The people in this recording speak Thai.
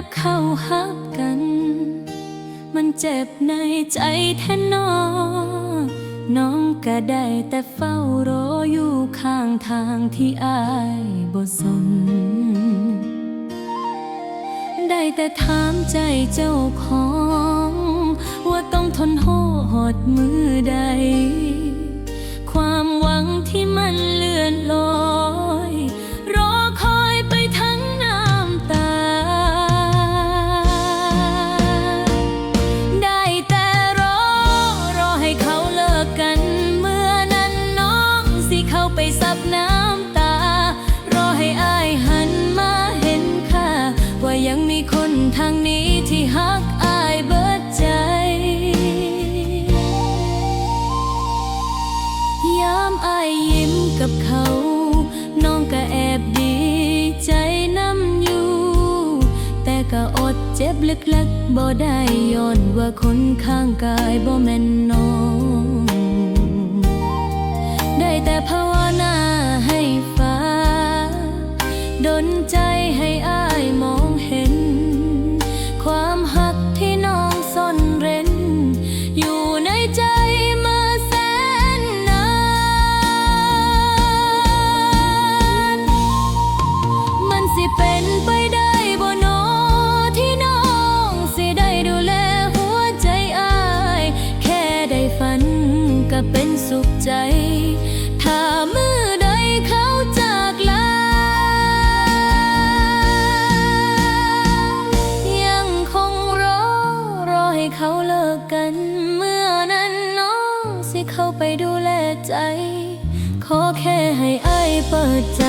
กับเขาฮักกัน มันเจ็บในใจแท้นอน้องก็ได้แต่เฝ้ารออยู่ข้างทางที่อายบ่สน ได้แต่ถามใจเจ้าของ ว่าต้องทนโหดมือ ไปซับน้ำตา รอให้อายหันมาเห็นค่า ว่ายังมีคนทางนี้ที่ฮักอายเบิดใจ ยามอายยิ้มกับเขา น้องก็แอบดีใจน้ำอยู่ แต่ก็อดเจ็บลึกๆบ่ได้ย้อนว่าคนข้างกายบ่แม่น ก็เป็นสุขใจ ถ้าเมื่อใดเขาจากลา ยังคงรอ รอให้เขาเลิกกัน เมื่อนั้นน้องสิเข้าไปดูแลใจ ขอแค่ให้อายเปิดใจ